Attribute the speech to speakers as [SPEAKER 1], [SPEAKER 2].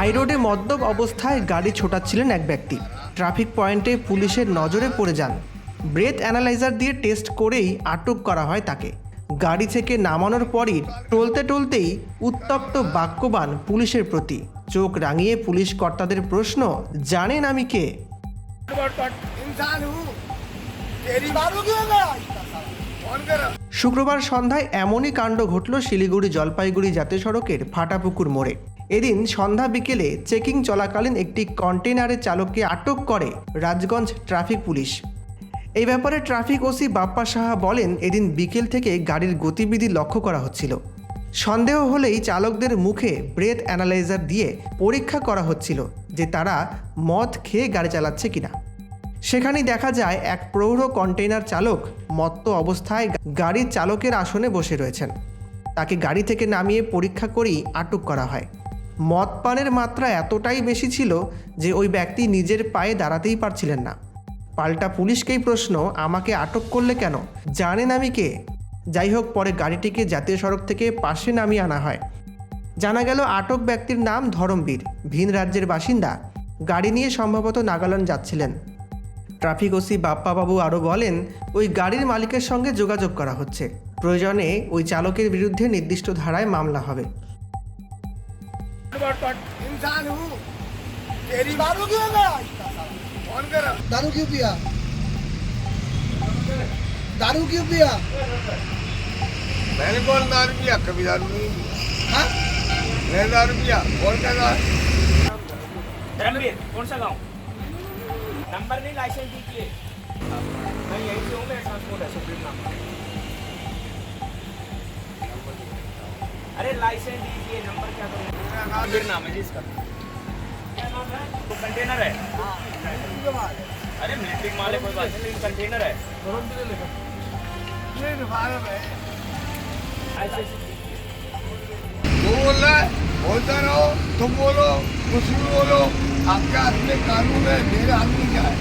[SPEAKER 1] হাইরোডে মদ্যপ অবস্থায় গাড়ি ছোটাচ্ছিলেন এক ব্যক্তি। ট্রাফিক পয়েন্টে পুলিশের নজরে পড়ে যান। ব্রেথ অ্যানালাইজার দিয়ে টেস্ট করেই আটক করা হয় তাকে। গাড়ি থেকে নামানোর পরই টলতে টলতেই উত্তপ্ত বাক্যবান পুলিশের প্রতি। চোখ রাঙিয়ে পুলিশ কর্তাদের প্রশ্ন, জানেন আমি কে? শুক্রবার সন্ধ্যায় এমনই কাণ্ড ঘটল শিলিগুড়ি জলপাইগুড়ি জাতীয় সড়কের ফাটাপুকুর মোড়ে। এদিন সন্ধ্যা বিকেলে চেকিং চলাকালীন একটি কন্টেনারের চালককে আটক করে রাজগঞ্জ ট্রাফিক পুলিশ। এই ব্যাপারে ট্রাফিক ওসি বাপ্পা সাহা বলেন, এদিন বিকেল থেকে গাড়ির গতিবিধি লক্ষ্য করা হচ্ছিল। সন্দেহ হলেই চালকদের মুখে ব্রেথ অ্যানালাইজার দিয়ে পরীক্ষা করা হচ্ছিল যে তারা মদ খেয়ে গাড়ি চালাচ্ছে কিনা। সেখানেই দেখা যায়, এক প্রৌঢ় কন্টেইনার চালক মত্ত অবস্থায় গাড়ির চালকের আসনে বসে রয়েছেন। তাকে গাড়ি থেকে নামিয়ে পরীক্ষা করেই আটক করা হয়। মদ পানের মাত্রা এতটাই বেশি ছিল যে ওই ব্যক্তি নিজের পায়ে দাঁড়াতেই পারছিলেন না। পাল্টা পুলিশকেই প্রশ্ন, আমাকে আটক করলে কেন? জানেন আমি কে? যাই হোক, পরে গাড়িটিকে জাতীয় সড়ক থেকে পাশে নামিয়ে আনা হয়। জানা গেল আটক ব্যক্তির নাম ধরমবীর, ভিন রাজ্যের বাসিন্দা। গাড়ি নিয়ে সম্ভবত নাগাল্যান্ড যাচ্ছিলেন। ট্রাফিক ওসি বাপ্পাবাবু আরও বলেন, ওই গাড়ির মালিকের সঙ্গে যোগাযোগ করা হচ্ছে। প্রয়োজনে ওই চালকের বিরুদ্ধে নির্দিষ্ট ধারায় মামলা হবে।
[SPEAKER 2] इंसान हूँ। तेरी मारोगे ना फ़ोन करो
[SPEAKER 3] दारू क्यों पिया? दारू क्यों पिया?
[SPEAKER 2] मैंने कौन दारू पिया? कभी दारू नहीं पिया
[SPEAKER 3] हाँ?
[SPEAKER 2] मैंने दारू पिया। कौन का दारू
[SPEAKER 4] धर्मवीर कौन सा गाँव? नंबर नहीं लाइसेंस दीजिए मैं यहीं से हूँ मेरा ट्रांसपोर्ट है? सुप्रीम नाम लाइसेंस दीजिए नंबर क्या नाम है नाम है? तो कंटेनर है। अरे मिलिट्री माल है कोई बात नहीं लेकिन कंटेनर है।
[SPEAKER 2] है।
[SPEAKER 4] लाइसेंस
[SPEAKER 2] वो बोल रहा है बोलता रहो तुम बोलो कुछ भी बोलो आपके हाथ में कानून है मेरे हाथ में क्या है?